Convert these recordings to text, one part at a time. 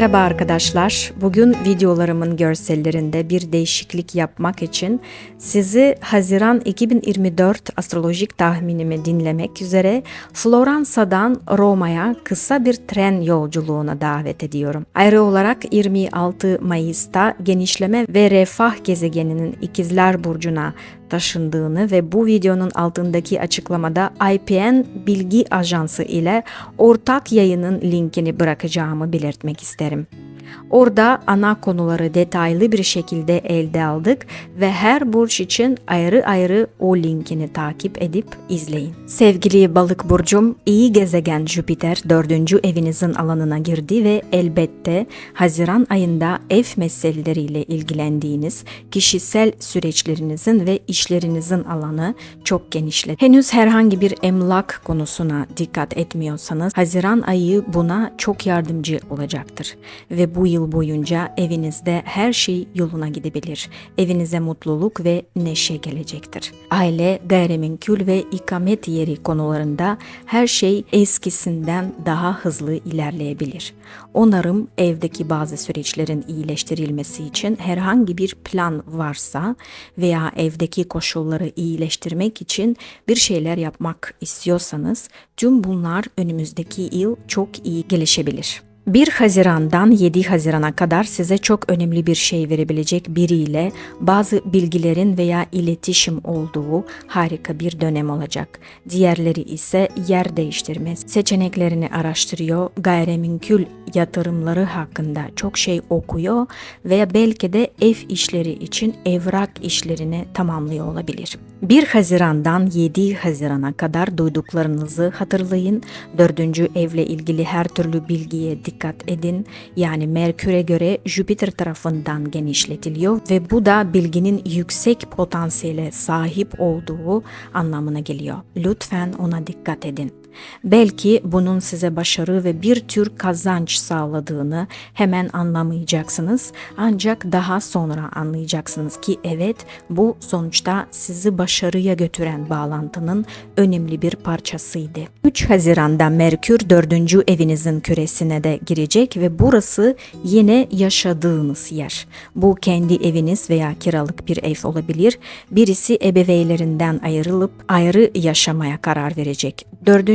Merhaba arkadaşlar. Bugün videolarımın görsellerinde bir değişiklik yapmak için sizi Haziran 2024 astrolojik tahminimi dinlemek üzere Floransa'dan Roma'ya kısa bir tren yolculuğuna davet ediyorum. Ayrı olarak 26 Mayıs'ta genişleme ve refah gezegeninin ikizler burcuna taşındığını ve bu videonun altındaki açıklamada IPN Bilgi Ajansı ile ortak yayının linkini bırakacağımı belirtmek isterim. Orada ana konuları detaylı bir şekilde elde aldık ve her burç için ayrı ayrı o linkini takip edip izleyin. Sevgili balık burcum, iyi gezegen Jüpiter dördüncü evinizin alanına girdi ve elbette Haziran ayında ev meseleleriyle ilgilendiğiniz kişisel süreçlerinizin ve işlerinizin alanı çok genişledi. Henüz herhangi bir emlak konusuna dikkat etmiyorsanız Haziran ayı buna çok yardımcı olacaktır ve bu yıl boyunca evinizde her şey yoluna gidebilir. Evinize mutluluk ve neşe gelecektir. Aile, gayrimenkul ve ikamet yeri konularında her şey eskisinden daha hızlı ilerleyebilir. Onarım evdeki bazı süreçlerin iyileştirilmesi için herhangi bir plan varsa veya evdeki koşulları iyileştirmek için bir şeyler yapmak istiyorsanız tüm bunlar önümüzdeki yıl çok iyi gelişebilir. 1 Haziran'dan 7 Haziran'a kadar size çok önemli bir şey verebilecek biriyle bazı bilgilerin veya iletişim olduğu harika bir dönem olacak. Diğerleri ise yer değiştirme seçeneklerini araştırıyor, gayrimenkul yatırımları hakkında çok şey okuyor veya belki de ev işleri için evrak işlerini tamamlıyor olabilir. 1 Haziran'dan 7 Haziran'a kadar duyduklarınızı hatırlayın. Dördüncü evle ilgili her türlü bilgiye dikkat edin. Yani Merkür'e göre Jüpiter tarafından genişletiliyor ve bu da bilginin yüksek potansiyele sahip olduğu anlamına geliyor. Lütfen ona dikkat edin. Belki bunun size başarı ve bir tür kazanç sağladığını hemen anlamayacaksınız. Ancak daha sonra anlayacaksınız ki evet bu sonuçta sizi başarıya götüren bağlantının önemli bir parçasıydı. 3 Haziran'da Merkür 4. evinizin küresine de girecek ve burası yine yaşadığınız yer. Bu kendi eviniz veya kiralık bir ev olabilir. Birisi ebeveynlerinden ayrılıp ayrı yaşamaya karar verecek.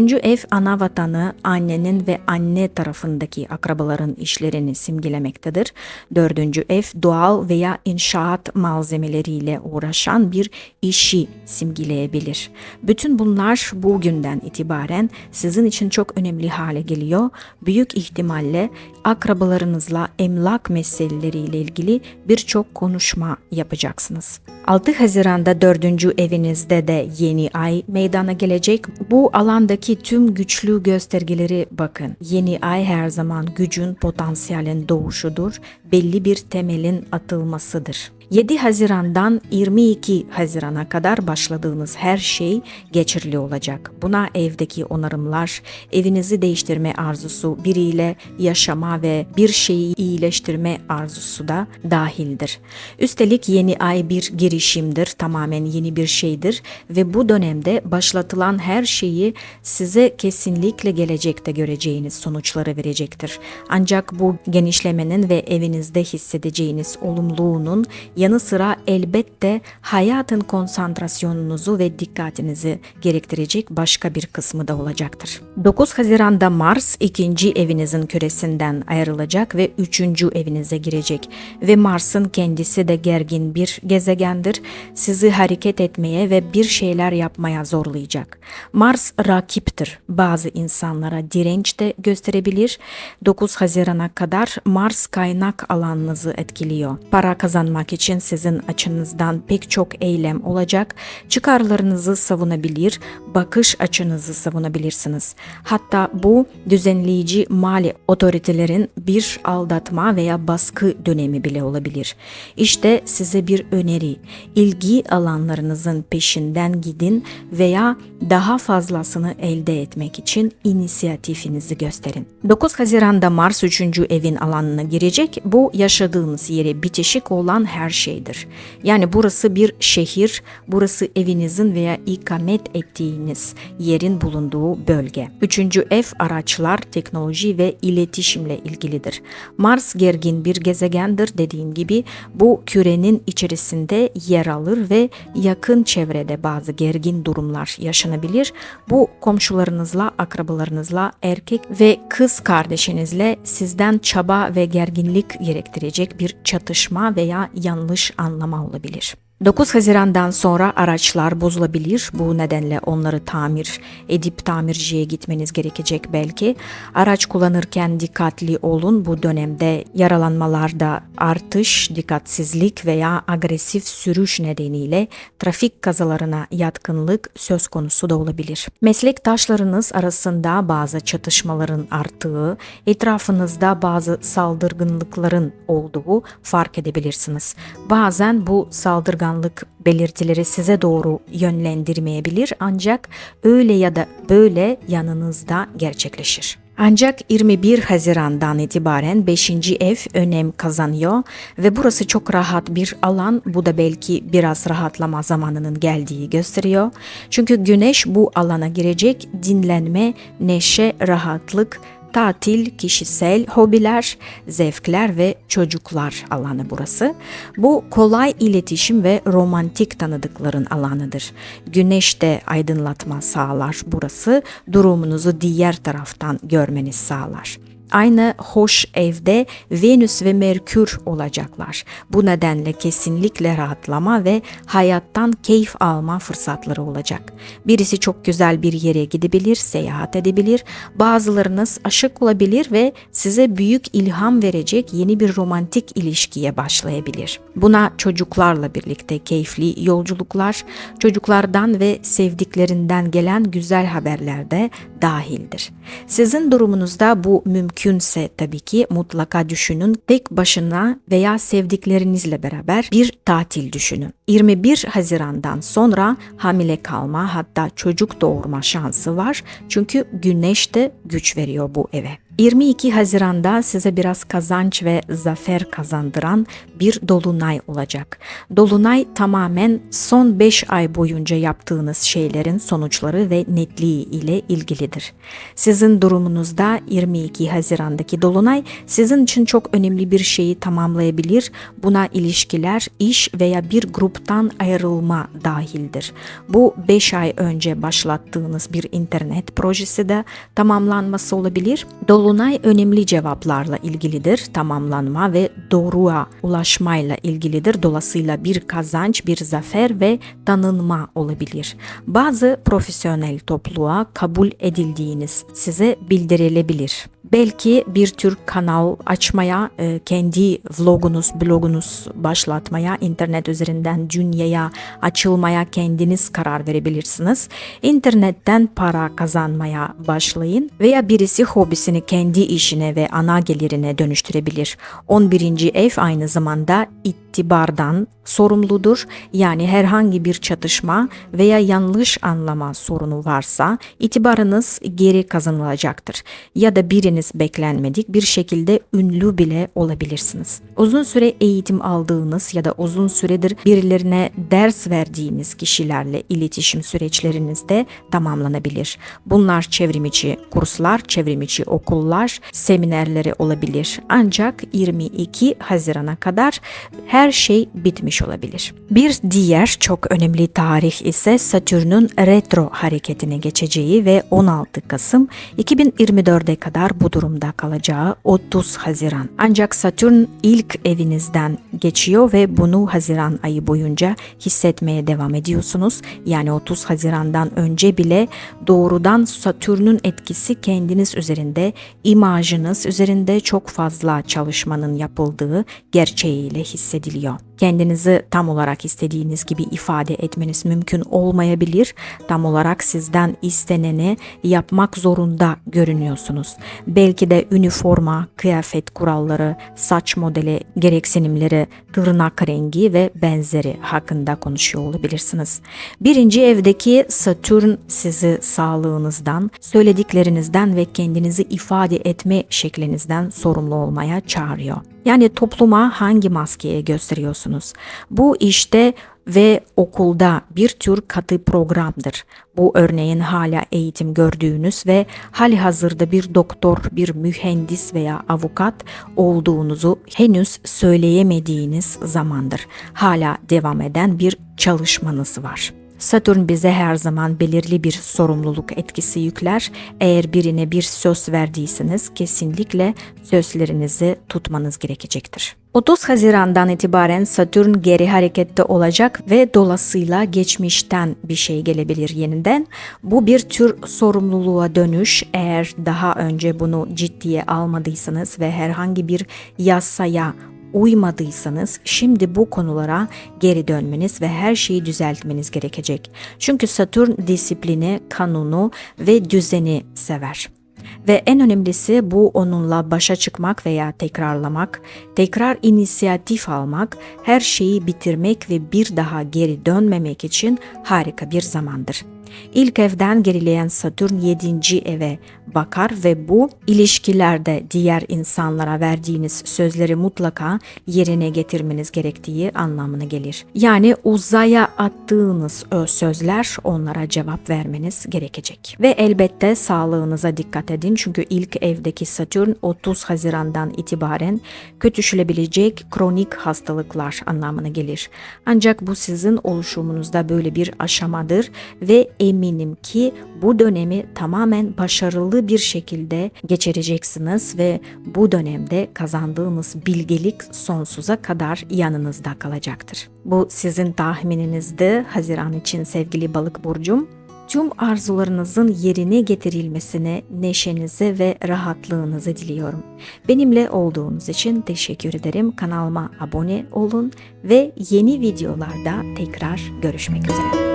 Dördüncü ev ana vatanı annenin ve anne tarafındaki akrabaların işlerini simgelemektedir. Dördüncü ev doğal veya inşaat malzemeleriyle uğraşan bir işi simgeleyebilir. Bütün bunlar bugünden itibaren sizin için çok önemli hale geliyor. Büyük ihtimalle akrabalarınızla emlak meseleleriyle ilgili birçok konuşma yapacaksınız. 6 Haziran'da 4. evinizde de yeni ay meydana gelecek. Bu alandaki tüm güçlü göstergeleri bakın. Yeni ay her zaman gücün, potansiyelin doğuşudur, belli bir temelin atılmasıdır. 7 Haziran'dan 22 Haziran'a kadar başladığınız her şey geçerli olacak. Buna evdeki onarımlar, evinizi değiştirme arzusu, biriyle yaşama ve bir şeyi iyileştirme arzusu da dahildir. Üstelik yeni ay bir girişimdir, tamamen yeni bir şeydir ve bu dönemde başlatılan her şeyi size kesinlikle gelecekte göreceğiniz sonuçları verecektir. Ancak bu genişlemenin ve evinizde hissedeceğiniz olumluluğunun yanı sıra elbette hayatın konsantrasyonunuzu ve dikkatinizi gerektirecek başka bir kısmı da olacaktır. 9 Haziran'da Mars ikinci evinizin küresinden ayrılacak ve üçüncü evinize girecek ve Mars'ın kendisi de gergin bir gezegendir. Sizi hareket etmeye ve bir şeyler yapmaya zorlayacak. Mars rakiptir. Bazı insanlara direnç de gösterebilir. 9 Haziran'a kadar Mars kaynak alanınızı etkiliyor. Para kazanmak için için sizin açınızdan pek çok eylem olacak. Çıkarlarınızı savunabilir, bakış açınızı savunabilirsiniz. Hatta bu düzenleyici mali otoritelerin bir aldatma veya baskı dönemi bile olabilir. İşte size bir öneri. İlgi alanlarınızın peşinden gidin veya daha fazlasını elde etmek için inisiyatifinizi gösterin. 9 Haziran'da Mars 3. evin alanına girecek. Bu yaşadığınız yere bitişik olan her şeydir. Yani burası bir şehir, burası evinizin veya ikamet ettiğiniz yerin bulunduğu bölge. Üçüncü ev araçlar, teknoloji ve iletişimle ilgilidir. Mars gergin bir gezegendir dediğim gibi bu kürenin içerisinde yer alır ve yakın çevrede bazı gergin durumlar yaşanabilir. Bu komşularınızla, akrabalarınızla, erkek ve kız kardeşinizle sizden çaba ve gerginlik gerektirecek bir çatışma veya yanlış anlama olabilir. 9 Haziran'dan sonra araçlar bozulabilir. Bu nedenle onları tamir edip tamirciye gitmeniz gerekecek belki. Araç kullanırken dikkatli olun. Bu dönemde yaralanmalarda artış, dikkatsizlik veya agresif sürüş nedeniyle trafik kazalarına yatkınlık söz konusu da olabilir. Meslektaşlarınız arasında bazı çatışmaların arttığı, etrafınızda bazı saldırganlıkların olduğu fark edebilirsiniz. Bazen bu saldırgan alınganlık belirtileri size doğru yönlendirmeyebilir ancak öyle ya da böyle yanınızda gerçekleşir. Ancak 21 Haziran'dan itibaren 5. ev önem kazanıyor ve burası çok rahat bir alan. Bu da belki biraz rahatlama zamanının geldiği gösteriyor. Çünkü güneş bu alana girecek dinlenme, neşe, rahatlık, tatil, kişisel hobiler, zevkler ve çocuklar alanı burası. Bu kolay iletişim ve romantik tanıdıkların alanıdır. Güneş de aydınlatma sağlar burası. Durumunuzu diğer taraftan görmeniz sağlar. Aynı hoş evde Venüs ve Merkür olacaklar. Bu nedenle kesinlikle rahatlama ve hayattan keyif alma fırsatları olacak. Birisi çok güzel bir yere gidebilir, seyahat edebilir. Bazılarınız aşık olabilir ve size büyük ilham verecek yeni bir romantik ilişkiye başlayabilir. Buna çocuklarla birlikte keyifli yolculuklar, çocuklardan ve sevdiklerinden gelen güzel haberler de dahildir. Sizin durumunuzda bu mümkünse tabii ki mutlaka düşünün. Tek başına veya sevdiklerinizle beraber bir tatil düşünün. 21 Haziran'dan sonra hamile kalma hatta çocuk doğurma şansı var. Çünkü güneş de güç veriyor bu eve. 22 Haziran'da size biraz kazanç ve zafer kazandıran bir dolunay olacak. Dolunay tamamen son 5 ay boyunca yaptığınız şeylerin sonuçları ve netliği ile ilgilidir. Sizin durumunuzda 22 Haziran'daki dolunay sizin için çok önemli bir şeyi tamamlayabilir. Buna ilişkiler, iş veya bir gruptan ayrılma dahildir. Bu 5 ay önce başlattığınız bir internet projesi de tamamlanması olabilir. Dolunay Dolunay önemli cevaplarla ilgilidir. Tamamlanma ve doğruya ulaşmayla ilgilidir. Dolayısıyla bir kazanç, bir zafer ve tanınma olabilir. Bazı profesyonel topluluğa kabul edildiğiniz size bildirilebilir. Belki bir tür kanal açmaya, e, kendi vlogunuz, blogunuz başlatmaya, internet üzerinden dünyaya açılmaya kendiniz karar verebilirsiniz. İnternetten para kazanmaya başlayın veya birisi hobisini kendi işine ve ana gelirine dönüştürebilir. 11. ev aynı zamanda itibardan sorumludur. Yani herhangi bir çatışma veya yanlış anlama sorunu varsa itibarınız geri kazanılacaktır. Ya da biriniz beklenmedik bir şekilde ünlü bile olabilirsiniz. Uzun süre eğitim aldığınız ya da uzun süredir birilerine ders verdiğiniz kişilerle iletişim süreçleriniz de tamamlanabilir. Bunlar çevrimiçi kurslar, çevrimiçi okullar, seminerleri olabilir. Ancak 22 Haziran'a kadar her şey bitmiş olabilir. Bir diğer çok önemli tarih ise Satürn'ün retro hareketine geçeceği ve 16 Kasım 2024'e kadar bu durumda kalacağı 30 Haziran. Ancak Satürn ilk evinizden geçiyor ve bunu Haziran ayı boyunca hissetmeye devam ediyorsunuz. Yani 30 Haziran'dan önce bile doğrudan Satürn'ün etkisi kendiniz üzerinde, imajınız üzerinde çok fazla çalışmanın yapıldığı gerçeğiyle hissediliyor kendinizi tam olarak istediğiniz gibi ifade etmeniz mümkün olmayabilir. Tam olarak sizden isteneni yapmak zorunda görünüyorsunuz. Belki de üniforma, kıyafet kuralları, saç modeli gereksinimleri, tırnak rengi ve benzeri hakkında konuşuyor olabilirsiniz. Birinci evdeki Satürn sizi sağlığınızdan, söylediklerinizden ve kendinizi ifade etme şeklinizden sorumlu olmaya çağırıyor. Yani topluma hangi maskeye gösteriyorsunuz? Bu işte ve okulda bir tür katı programdır. Bu örneğin hala eğitim gördüğünüz ve hali hazırda bir doktor, bir mühendis veya avukat olduğunuzu henüz söyleyemediğiniz zamandır. Hala devam eden bir çalışmanız var. Satürn bize her zaman belirli bir sorumluluk etkisi yükler. Eğer birine bir söz verdiyseniz kesinlikle sözlerinizi tutmanız gerekecektir. 30 Haziran'dan itibaren Satürn geri harekette olacak ve dolayısıyla geçmişten bir şey gelebilir yeniden. Bu bir tür sorumluluğa dönüş. Eğer daha önce bunu ciddiye almadıysanız ve herhangi bir yasaya uymadıysanız şimdi bu konulara geri dönmeniz ve her şeyi düzeltmeniz gerekecek. Çünkü Satürn disiplini, kanunu ve düzeni sever. Ve en önemlisi bu onunla başa çıkmak veya tekrarlamak, tekrar inisiyatif almak, her şeyi bitirmek ve bir daha geri dönmemek için harika bir zamandır. İlk evden gerileyen Satürn 7. eve bakar ve bu ilişkilerde diğer insanlara verdiğiniz sözleri mutlaka yerine getirmeniz gerektiği anlamına gelir. Yani uzaya attığınız o sözler onlara cevap vermeniz gerekecek. Ve elbette sağlığınıza dikkat edin çünkü ilk evdeki Satürn 30 Haziran'dan itibaren kötüşülebilecek kronik hastalıklar anlamına gelir. Ancak bu sizin oluşumunuzda böyle bir aşamadır ve eminim ki bu dönemi tamamen başarılı bir şekilde geçireceksiniz ve bu dönemde kazandığınız bilgelik sonsuza kadar yanınızda kalacaktır. Bu sizin tahmininizdi Haziran için sevgili balık burcum. Tüm arzularınızın yerine getirilmesine neşenizi ve rahatlığınızı diliyorum. Benimle olduğunuz için teşekkür ederim. Kanalıma abone olun ve yeni videolarda tekrar görüşmek üzere.